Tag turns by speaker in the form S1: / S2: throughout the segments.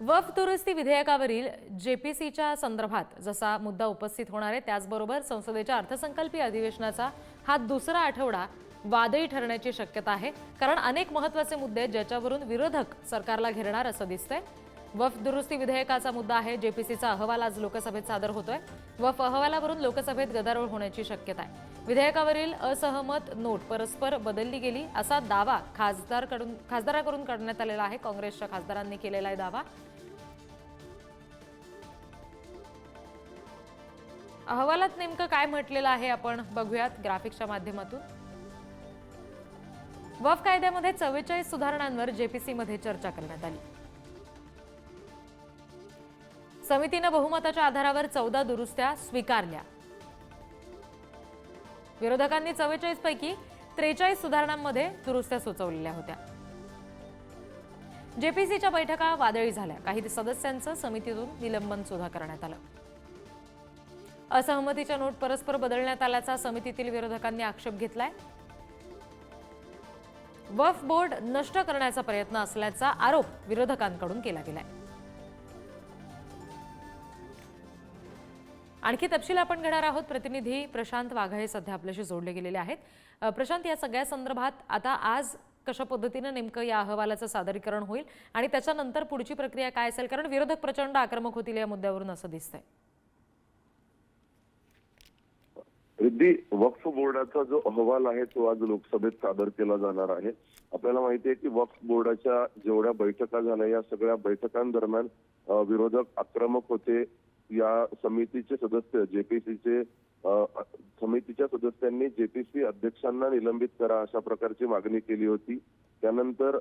S1: वफ दुरुस्ती विधेयकावरील जेपीसीच्या संदर्भात जसा मुद्दा उपस्थित होणार आहे त्याचबरोबर संसदेच्या अर्थसंकल्पीय अधिवेशनाचा हा दुसरा आठवडा वादळी ठरण्याची शक्यता आहे. कारण अनेक महत्त्वाचे मुद्दे ज्याच्यावरून विरोधक सरकारला घेरणार असं दिसतंय. वफ दुरुस्ती विधेयकाचा मुद्दा आहे जेपीसीचा अहवाल आज लोकसभेत सादर होतोय. वफ अहवालावरून लोकसभेत गदारोळ होण्याची शक्यता आहे. विधेयकावरील असहमत नोट परस्पर बदलली गेली असा दावा खासदारकडून खासदाराकडून करण्यात आलेला आहे. काँग्रेसच्या खासदारांनी केलेला आहे दावा. अहवालात नेमकं काय म्हटलेलं आहे आपण बघूयात ग्राफिक्सच्या माध्यमातून. वफ कायद्यामध्ये चव्वेचाळीस सुधारणांवर जेपीसीमध्ये चर्चा करण्यात आली. समितीनं बहुमताच्या आधारावर चौदा दुरुस्त्या स्वीकारल्या. विरोधकांनी चव्वेचाळीस पैकी त्रेचाळीस सुधारणांमध्ये दुरुस्त्या सुचवलेल्या होत्या. जेपीसीच्या बैठका वादळी झाल्या. काही सदस्यांचं समितीतून निलंबन सुद्धा करण्यात आलं. असहमतीच्या नोट परस्पर बदलण्यात आल्याचा समितीतील विरोधकांनी आक्षेप घेतलाय. वफ बोर्ड नष्ट करण्याचा प्रयत्न असल्याचा आरोप विरोधकांकडून केला गेलाय. आणखी तपशील आपण घेणार आहोत. प्रतिनिधी प्रशांत वाघळे सध्या आपल्याशी जोडले गेलेले आहेत. प्रशांत या सगळ्या संदर्भात आता आज कशा पद्धतीनं नेमकं या अहवालाचं सादरीकरण होईल आणि त्याच्यानंतर पुढची प्रक्रिया काय असेल? कारण विरोधक प्रचंड आक्रमक होतील या मुद्द्यावरून असं दिसतंय.
S2: रिद्धी वक्फ बोर्डाचा जो अहवाल आहे तो आज लोकसभेत सादर केला जाणार आहे. आपल्याला माहिती आहे की वक्फ बोर्डाच्या जेवढ्या बैठका झाल्या या सगळ्या बैठकांदरम्यान विरोधक आक्रमक होते. या समितीचे सदस्य जेपीसीचे समितीच्या सदस्यांनी जेपीसी अध्यक्षांना निलंबित करा अशा प्रकारची मागणी केली होती. त्यानंतर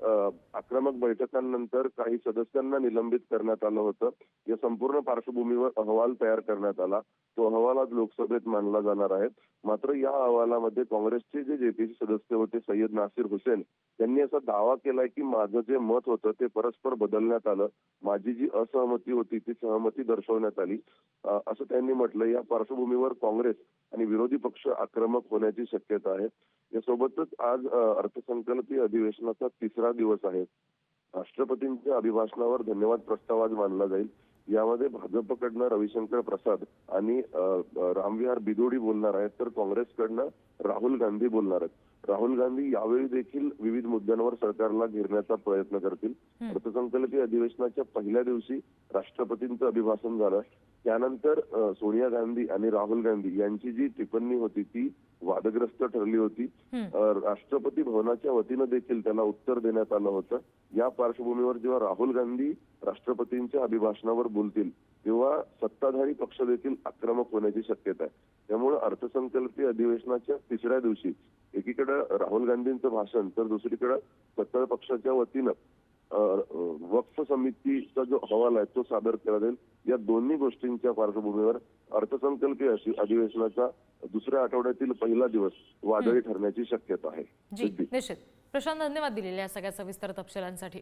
S2: आक्रमक बैठकांनंतर काही सदस्यांना निलंबित करण्यात आलं होतं. या संपूर्ण पार्श्वभूमीवर अहवाल तयार करण्यात आला. तो अहवाल आज लोकसभेत मांडला जाणार आहे. मात्र या अहवालामध्ये काँग्रेसचे जे जेपीसी सदस्य होते सय्यद नासिर हुसेन त्यांनी असा दावा केलाय की माझं जे मत होतं ते परस्पर बदलण्यात आलं. माझी जी असहमती होती ती सहमती दर्शवण्यात आली. असं त्यांनी म्हटलं या पार्श्वभूमीवर काँग्रेस आणि विरोधी पक्ष आक्रमक होण्याची शक्यता आहे. यासोबतच आज अर्थसंकल्पीय अधिवेशनाचा तिसरा दिवस आहे. राष्ट्रपतींच्या अभिभाषणावर धन्यवाद प्रस्ताव आज मानला जाईल. यामध्ये भाजपकडनं रविशंकर प्रसाद आणि रामविहार बिदोडी बोलणार आहेत तर काँग्रेसकडनं राहुल गांधी बोलणार आहेत. राहुल गांधी यावेळी देखील विविध मुद्द्यांवर सरकारला घेरण्याचा प्रयत्न करतील. अर्थसंकल्पीय अधिवेशनाच्या पहिल्या दिवशी राष्ट्रपतींचं अभिभाषण झालं. त्यानंतर सोनिया गांधी आणि राहुल गांधी यांची जी टिप्पणी होती ती वादग्रस्त ठरली होती. राष्ट्रपती भवनाच्या वतीनं देखील त्याला उत्तर देण्यात आलं होतं. या पार्श्वभूमीवर जेव्हा राहुल गांधी राष्ट्रपतींच्या अभिभाषणावर बोलतील तेव्हा सत्ताधारी पक्ष देखील आक्रमक होण्याची शक्यता आहे. त्यामुळे अर्थसंकल्पीय अधिवेशनाच्या तिसऱ्या दिवशी एकीकडे राहुल गांधींचं भाषण तर दुसरीकडे सत्ता पक्षाच्या वतीनं वक्फ समितीचा जो अहवाल आहे तो सादर केला जाईल. या दोन्ही गोष्टींच्या पार्श्वभूमीवर अर्थसंकल्पीय अधिवेशनाचा दुसऱ्या आठवड्यातील पहिला दिवस वादळी ठरण्याची शक्यता आहे.
S1: जी
S2: सिद्धी.
S1: निश्चित. प्रशांत धन्यवाद दिलेल्या या सगळ्या सविस्तर तपशिलांसाठी.